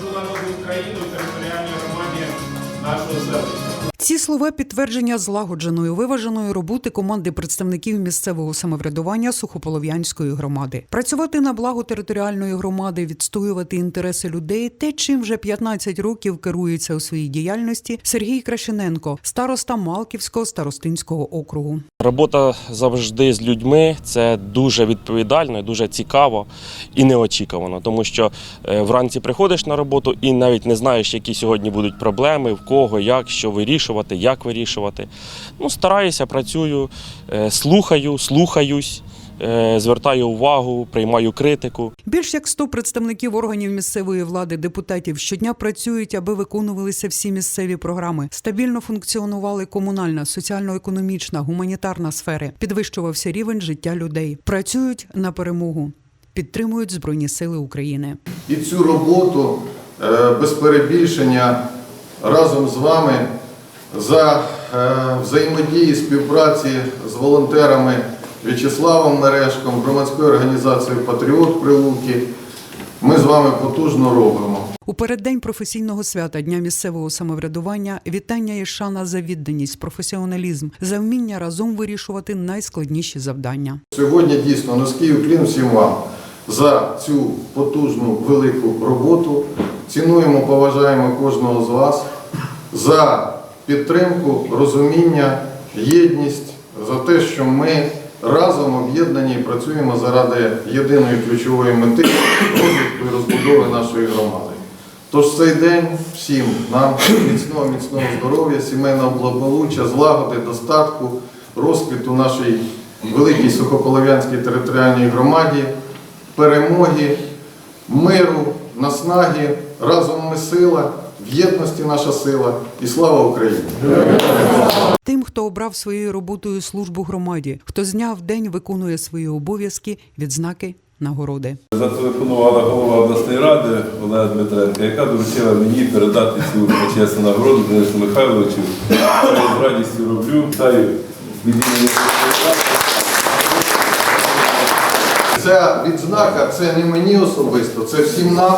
служу народу України територіальній громаді нашого селища. Ці слова підтвердження злагодженої виваженої роботи команди представників місцевого самоврядування Сухополов'янської громади. Працювати на благо територіальної громади, відстоювати інтереси людей, те, чим вже 15 років керується у своїй діяльності Сергій Крашененко, староста Малківського старостинського округу. Робота завжди з людьми це дуже відповідально, дуже цікаво і неочікувано, тому що е, вранці приходиш на роботу і навіть не знаєш, які сьогодні будуть проблеми, в кого, як, що вирішувати, як вирішувати. Ну, стараюся, працюю, е, слухаю, слухаюсь, е, звертаю увагу, приймаю критику. Більш як 100 представників органів місцевої влади, депутатів щодня працюють, аби виконувалися всі місцеві програми. Стабільно функціонували комунальна, соціально-економічна, гуманітарна сфери. Підвищувався рівень життя людей. Працюють на перемогу, підтримують збройні сили України. І цю роботу е, без перебільшення разом з вами за е, взаємодії співпраці з волонтерами В'ячеславом Мережком, громадською організацією Патріот Прилуки. Ми з вами потужно робимо. У переддень професійного свята Дня місцевого самоврядування вітання і шана за відданість, професіоналізм, за вміння разом вирішувати найскладніші завдання. Сьогодні дійсно низький уклін всім вам за цю потужну велику роботу. Цінуємо, поважаємо кожного з вас за підтримку, розуміння, єдність, за те, що ми разом об'єднані і працюємо заради єдиної ключової мети розвитку і розбудови нашої громади. Тож цей день всім нам міцного, міцного здоров'я, сімейного благополуччя, злагоди, достатку, розквіту нашій великій Сухополов'янській територіальній громаді, перемоги, миру, наснаги. Разом ми сила, в єдності наша сила і слава Україні! Тим, хто обрав своєю роботою службу громаді, хто з дня в день виконує свої обов'язки, відзнаки, нагороди. Зателефонувала голова обласної ради Олега Дмитренка, яка доручила мені передати цю почесну нагороду Денису Михайловичу. Я з радістю роблю. Вітаю від імені Ця відзнака це не мені особисто, це всім нам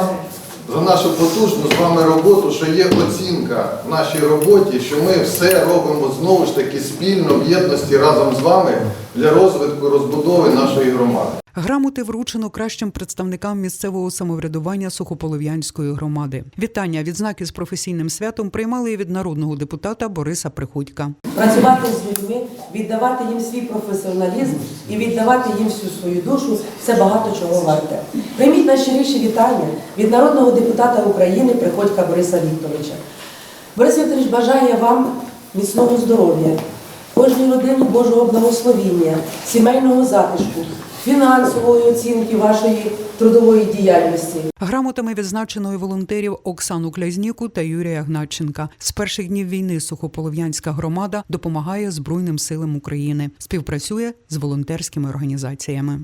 за нашу потужну з вами роботу, що є оцінка в нашій роботі, що ми все робимо знову ж таки спільно в єдності разом з вами для розвитку розбудови нашої громади. Грамоти вручено кращим представникам місцевого самоврядування Сухополов'янської громади. Вітання, відзнаки з професійним святом приймали і від народного депутата Бориса Приходька. працювати з людьми, віддавати їм свій професіоналізм і віддавати їм всю свою душу це багато чого варте. Прийміть найщиріші вітання від народного депутата України Приходька Бориса Вікторовича. Борис Вікторович бажає вам міцного здоров'я, кожній родині Божого благословіння, сімейного затишку, фінансової оцінки вашої трудової діяльності. Грамотами відзначеної волонтерів Оксану Клязніку та Юрія Гначенка. З перших днів війни Сухополов'янська громада допомагає Збройним силам України, співпрацює з волонтерськими організаціями.